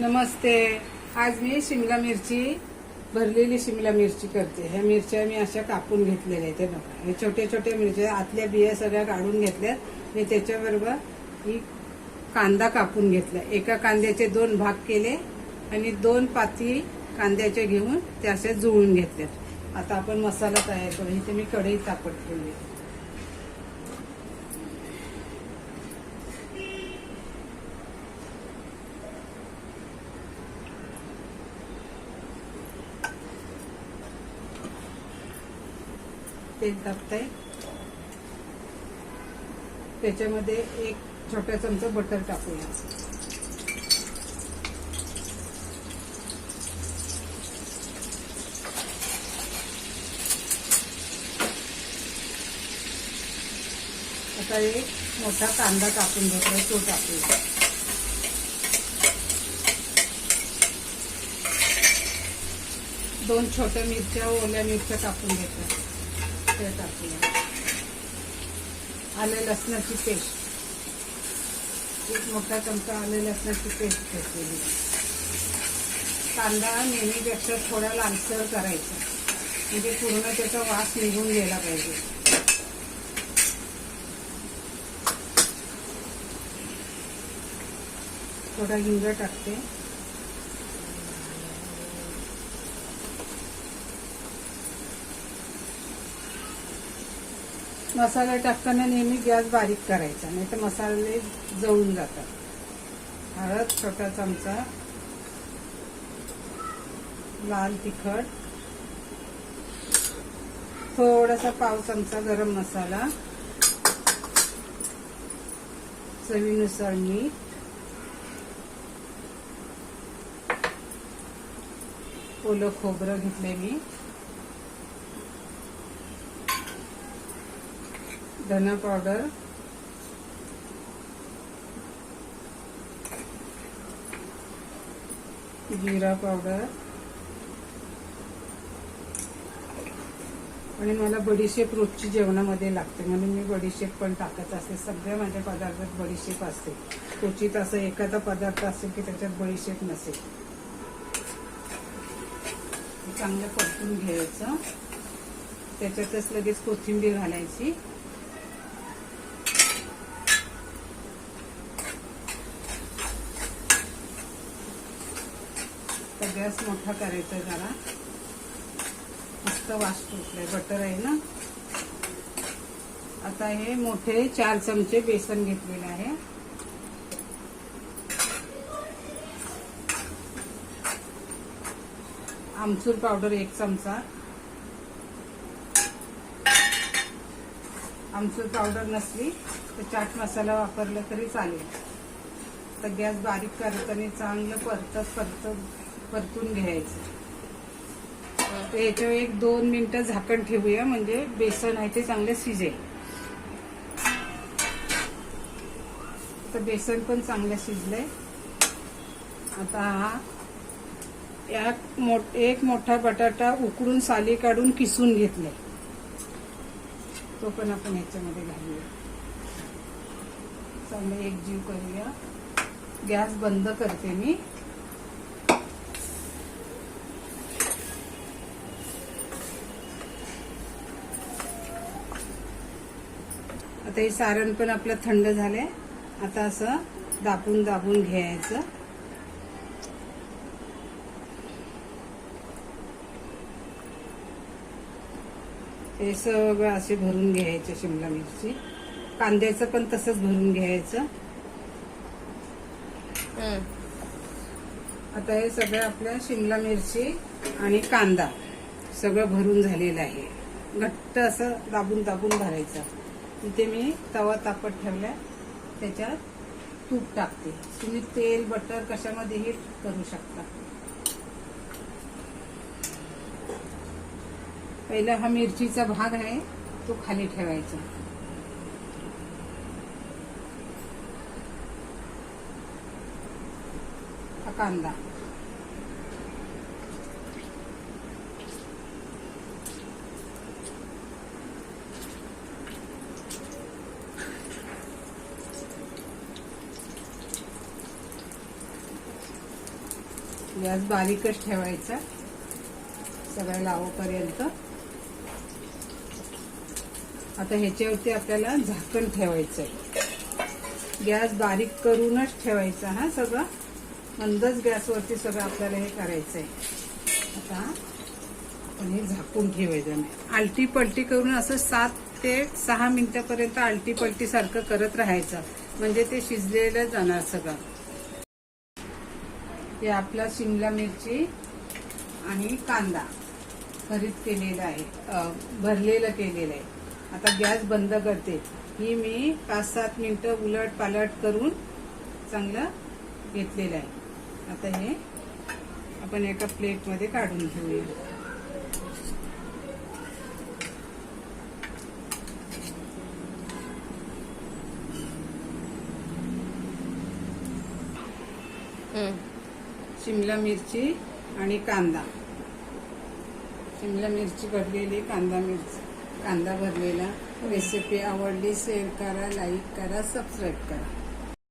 नमस्ते. आज मी शिमला मिरची भरलेली शिमला मिरची करते. ह्या मिरच्या मी अशा कापून घेतलेल्या आहेत बघा. हे छोट्या छोट्या मिरच्या आतल्या बिया सगळ्या काढून घेतल्यात. मी त्याच्याबरोबर ही कांदा कापून घेतला. एका कांद्याचे दोन भाग केले आणि दोन पाती कांद्याचे घेऊन ते असे जुळून घेतल्यात आता आपण मसाला तयार करू. इथे मी कढई तापट ठेवली. तेल टाकताय त्याच्यामध्ये एक छोटा चमचा बटर टाकूया. आता एक मोठा कांदा कापून घेतला तो टाकूया. दोन छोट्या मिरच्या ओल्या मिरच्या कापून घेतल्या. ते टाकूया आले लसणाची पेस्ट. एक मोठा चमचा आले लसणाची पेस्ट घेतलेली. कांदा नेहमीपेक्षा थोडा लालसर करायचा. म्हणजे पूर्ण त्याचा वास निघून गेला पाहिजे. थोडा हिंग टाकते. मसाला टाकताना नेहमी गॅस बारीक करायचा नाही तर मसाले जळून जातात. हळद छोटा चमचा लाल तिखट थोडासा पाव चमचा गरम मसाला चवीनुसार मीठ ओलं खोबरं घेतलंय मी. धना पावडर जिरा पावडर आणि मला बडीशेप रोजची जेवणामध्ये लागते म्हणून मी बडीशेप पण टाकत असते. सगळ्या माझ्या पदार्थात बडीशेप असते. क्वचित असं एखादा पदार्थ असेल की त्याच्यात बडीशेप नसेल. चांगलं परतून घ्यायचं. त्याच्यातच लगेच कोथिंबीर घालायची. आता गॅस मोठा करायचा जरा. मस्त वास सुटलाय. बटर आहे ना? आता हे मोठे चार चमचे बेसन घेतलेले आहे. आमचूर पावडर एक चमचा. आमचूर पावडर नसली तर चाट मसाला वापरला तरी चालेल. तर गॅस बारीक करताना चांगलं परतत परतत परतून घ्यायचं. तर याच्यावर एक दोन मिनटं झाकण ठेवूया म्हणजे बेसन आहे ते चांगले शिजेल. तर बेसन पण चांगलं शिजलंय. आता हा या मोठ एक मोठा बटाटा उकडून साली काढून किसून घेतलाय. तो पण आपण ह्याच्यामध्ये घालूया. चांगलं एक जीव करूया. गॅस बंद करते मी. आता हे सारण पण आपलं थंड झालंय. आता असं दाबून दाबून घ्यायचं. हे सगळं असे भरून घ्यायचे शिमला मिरची. कांद्याचं पण तसंच भरून घ्यायचं. आता हे सगळं आपल्या शिमला मिरची आणि कांदा सगळं भरून झालेलं आहे. घट्ट असं दाबून दाबून भरायचं. इथे मी तवा तापत ठेवला त्याच्यात तूप टाकते. तुम्ही तेल बटर कशामध्येही करू शकता. पहिला हा मिरचीचा भाग आहे तो खाली ठेवायचा. हा कांदा. गॅस बारीकच ठेवायचा सगळं लावपर्यंत. आता ह्याच्यावरती आपल्याला झाकण ठेवायचं आहे गॅस बारीक करूनच ठेवायचा हा सगळं. मंदच गॅसवरती सगळं आपल्याला हे करायचं आहे आता आपण हे झाकून ठेवायचं. नाही आलटी पलटी करून असं सात ते सहा मिनिटापर्यंत आलटी पलटी सारखं करत राहायचं. म्हणजे ते शिजलेलं जाणार सगळं. हे आपला शिमला मिरची आणि कांदा भरीत केलेला आहे. भरलेलं केलेलं आहे. आता गॅस बंद करते. ही मी पाच सात मिनटं उलट पालट करून चांगलं घेतलेलं आहे. आता हे आपण एका प्लेटमध्ये काढून घेऊया. शिमला मिरची आणि कांदा. शिमला मिरची भरलेली कांदा मिरची कांदा भरलेला. रेसिपी आवडली शेअर करा लाईक करा सबस्क्राईब करा.